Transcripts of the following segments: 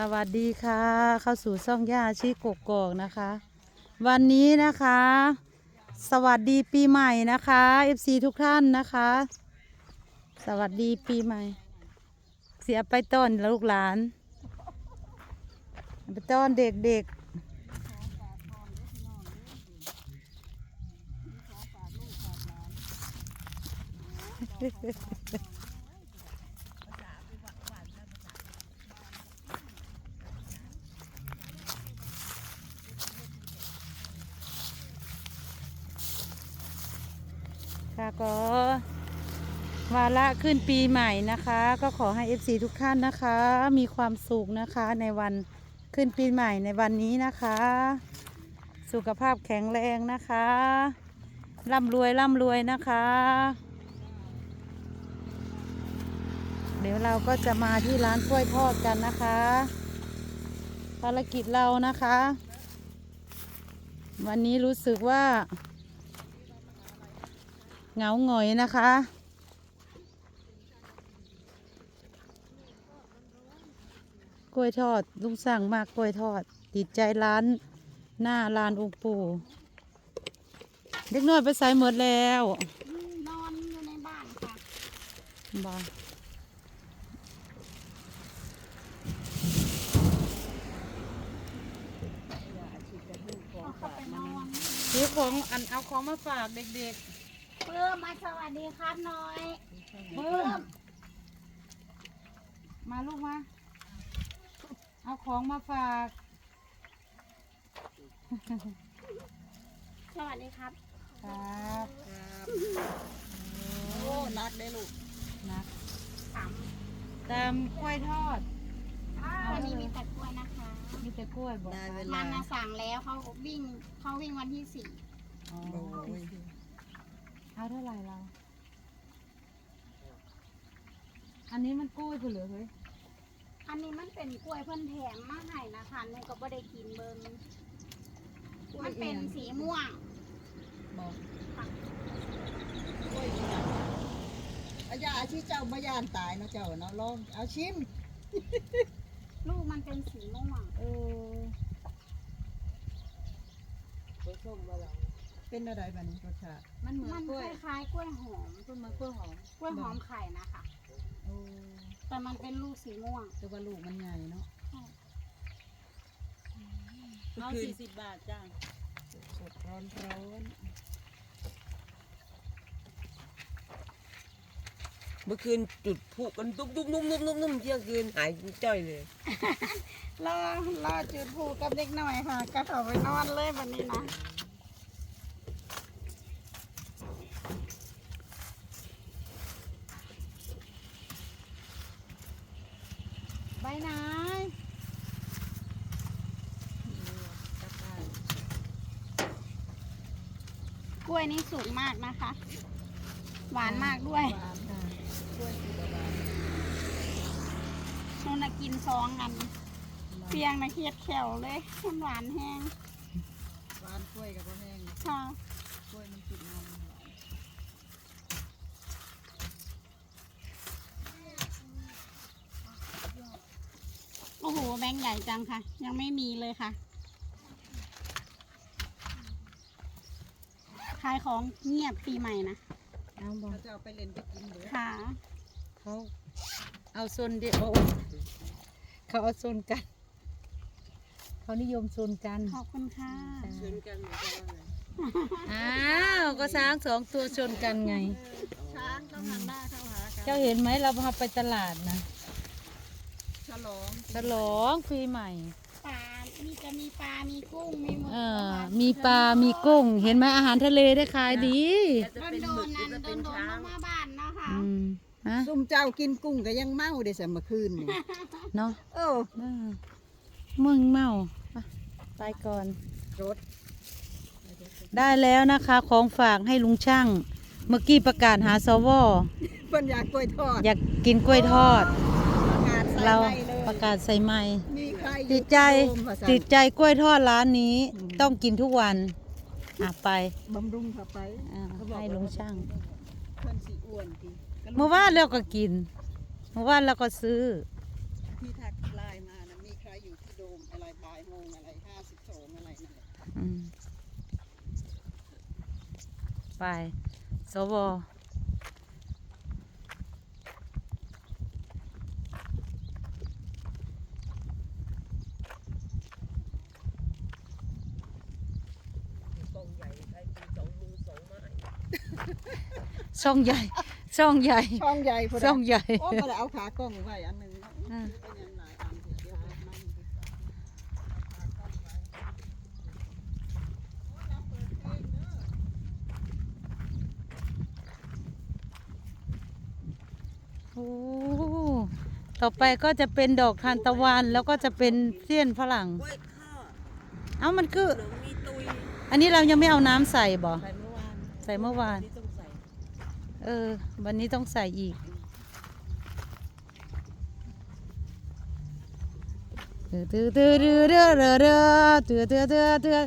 สวัสดีค่ะ เข้าสู่ซ่องย่าชีกกอกนะคะ วันนี้นะคะ สวัสดีปีใหม่นะคะ FC ทุกท่านนะคะ สวัสดีปีใหม่ เสียไปต้อนลูกหลาน ไปต้อนเด็กๆ ก็วาระขึ้นปีใหม่นะคะ ก็ขอให้ FC ทุกท่านนะคะ มีความสุขนะคะในวันขึ้นปีใหม่ในวันนี้นะคะ สุขภาพแข็งแรงนะคะร่ำรวยร่ำรวยนะคะ เดี๋ยวเราก็จะมาที่ร้านกล้วยทอดกันนะคะ ภารกิจเรานะคะ วันนี้รู้สึกว่า เหงาหงอยนะคะ กล้วยทอดลุงสั่งมากกล้วยทอด ติดใจร้านหน้าร้านองค์ปู่เด็กน้อยไปใส่หมดแล้วนอนอยู่ในบ้านค่ะบาก็เข้าไปนอนซื้อของอันเอาของมาฝากเด็ก เพิ่มมาสวัสดีครับหน้อยๆเพิ่มมาลูกมา เอาของมาฝาก สวัสดีครับ ครับโอ้นัดได้ลูกนะสามตามกล้วยทอด วันนี้มีแต่กล้วยนะคะ มีแต่กล้วยบอกมันมาสั่งแล้วเขาวิ่งเขาวิ่งวันที่สี่อ๋อ เอาเท่าไหร่เรา อันนี้มันกล้วยผู้เหลือเฮ้ยอันนี้มันเป็นกล้วยเพิ่นแถมมาให้นะคะหนูก็บ่ได้กินเบิ่งมันเป็นสีม่วงบอกอาญาอาชีเจ้าบ่ยานตายเนาะเจ้าเนาะลองเอาชิม ลูกมันเป็นสีม่วง เออ เป็นอะไรบ้านี้รสชาติมันเหมือนมันกล้วยคล้ายๆกล้วยหอมต้นมะกล้วยหอมกล้วยหอมไข่นะคะ โอ้แต่มันเป็นลูกสีม่วง แต่ว่าลูกมันใหญ่เนาะใช่เอาสี่สิบบาทจ้าสดร้อนร้อนเมื่อคืนจุดพลุกันตุ้มตุ้มนุ่มนุ่มนุ่มนุ่มเที่ยงคืนหายจ้อยเลยรอรอจุดผูกกับเด็กหน่อยค่ะก็เขาไปนอนเลยวันนี้นะ ใบไหนกล้วยนี้สูงมากนะคะ หวานมากด้วยนู่นนะกินซองกัน เพียงนะเคียดแขวเลยมันหวานแห้ง หวานกล้วยกับบ่แห้งค่ะ กล้วยมันติดน้ำหวาน โอ้โห แบงค์ใหญ่จังค่ะ ยังไม่มีเลยค่ะ ขายของเงียบปีใหม่นะเอาบอเขาจะเอาไปเล่นไปกินเด้อค่ะ เขาเอาโซนเดียวโอ้เขาเอาโซนกัน เขานิยมโซนกัน ขอบคุณค่ะชนกันเหมือนกันว่าไงอ้าว ก็ช้างสองตัวชนกันไง ช้างต้องหันหน้าเข้าหากัน เจ้าเห็นไหมเราพาไปตลาดนะฉ ลองฉลองปีใหม่ ปลา มีจะมีปลา มีกุ้ง มีหมึกเออ มีปลา มีกุ้ง เห็นไหมอาหารทะเลได้ขายดีจะโดนเป็นโดหมึนกหนั้รือนจะโดเป็นนโดนช้างมาบ้านเนาะค่ะอืมฮะซุ่มเจ้ากินกุ้งก็ยังเมาได้สเมื่อคืนนี่ เนาะโอ้เออมึงเมาไปไปก่อน รถได้แล้วนะคะของฝากให้ลุงช่าง เมื่อกี้ประกาศหาสวเพิ่นอยากกล้วยทอด อยากกินกล้วยทอด ประกาศใส่เราไม้เลย ประกาศใส่ไม้มีใครอยู่ติดใจที่โดมว่าซั่นติดใจกล้วยทอดร้านนี้ต้องกินทุกวันอะไปบำรุงเข้าไปอ่าให้ลุงช่าง เพิ่นสิอ้วนติก็ลูกเมื่อวานเราก็กิน เมื่อวานเราก็ซื้อ ที่ทักไลน์มานะมีใคใครอยู่ที่โดมอะไรบ่ายโมงอะไรห้าสิบสองอะไรนั่นแหละอืม ไป สว องใหญ่ใช้สองมือสองไม้ช่องใหญ่ช่องใหญ่ช่องใหญ่พอช่องใหญ่โอ้มาได้เอาขากล้องไว้อันหนึ่งเนาะอ่าเป็นยังหลายอันเดี๋ยวเอามาอีกโอ้ต่อไปก็จะเป็นดอกทานตะวันแล้วก็จะเป็นเสี้ยนฝรั่ง กล้วยข้าว เอ้ามันคือหนังมีตุย อันนี้เรายังไม่เอาน้ำใส่บ่ ใส่เมื่อวานใส่เมื่อวานนี่ต้องใส่เออ วันนี้ต้องใส่อีกเตือเตือเตือเตือเตือเตือเตือเตือเตือ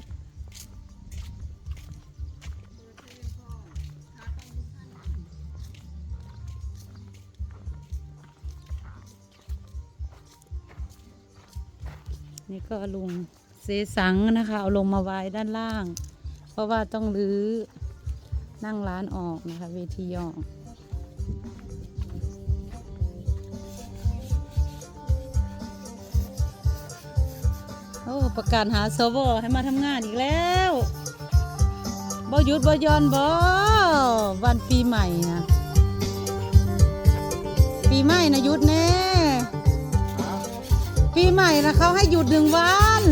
นี่ก็ลุง เสสังนะคะ เอาลงมาไว้ด้านล่าง เพราะว่าต้องรื้อนั่งร้านออกนะคะ เวทีออกโอ้ประกาศหาสวให้มาทำงานอีกแล้วบ่หยุดบ่ยอนบ่วันปีใหม่นะปีใหม่นะหยุดแน่ปีใหม่นะเขาให้หยุดหนึ่งวัน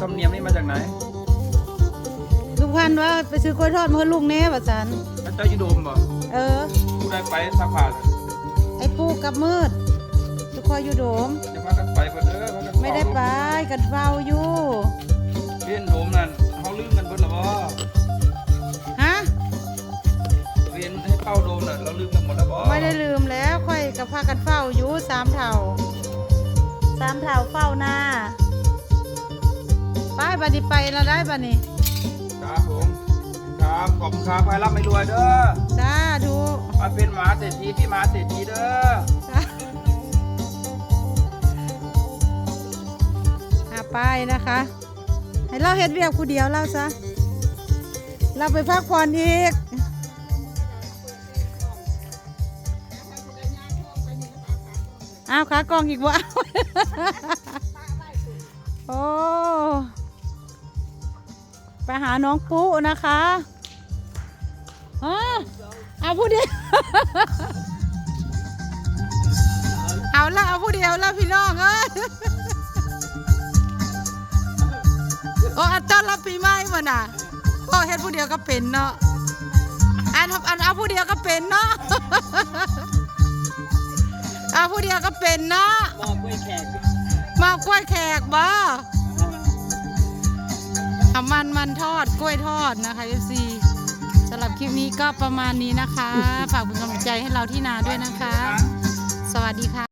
ธรรมเนียมนี่มาจากไหนลุงพันธุ์ว่าไปซื้อกล้วยทอดมาให้ลุงแน่ป่ะสันพระเจ้ายุโดมบ่เออ ผู้ได้ไปสักผ่านไอ้ปูกับมืดทุกคอยอยู่โดม จะมากันไปเพิ่นเด้อเขาจะไม่ได้ไปกันเฝ้าอยู่เรียนโดมนั่นเขาลืมกันเบิดและบ่ฮะเรียนให้เป้าโดมน่ะเราลืมกันหมดแล้วบ่ไม่ได้ลืมแล้วค่อยกับพากันเฝ้าอยู่สามเท่าสามเท่าเฝ้าหน้า ไปบัดนี้ไปแล้วได้บัดนี้ครับผมครับขอบคุณครับไปรับไม่รวยเด้อจ้าดูมาเป็นหมาเศรษฐีพี่หมาเศรษฐีเด้อจ้าอะไปนะคะ ให้เราเฮ็ดเวียกผู้เดียวเราซะเราไปพักผ่อนอีกอ้าวขากองอีกวะโอ้ ไปหาน้องปุ๊นะคะฮะเอาผู้เดียว เอาละเอาผู้เดียวละพี่น้องเอ้ยโอ้อันต้อนรับปีใหม่มาน่ะโอ้เฮ็ดผู้เดียวก็เป็นเนาะอันอันเอาผู้เดียวก็เป็นเนาะเอาผู้เดียวก็เป็นเนาะมอบกล้วยแขกมากล้วยแขกบ่เอา มันมันทอดกล้วยทอดนะคะ FC สำหรับคลิปนี้ก็ประมาณนี้นะคะ ฝากเป็นกำลังใจให้เราที่นาด้วยนะคะ สวัสดีค่ะ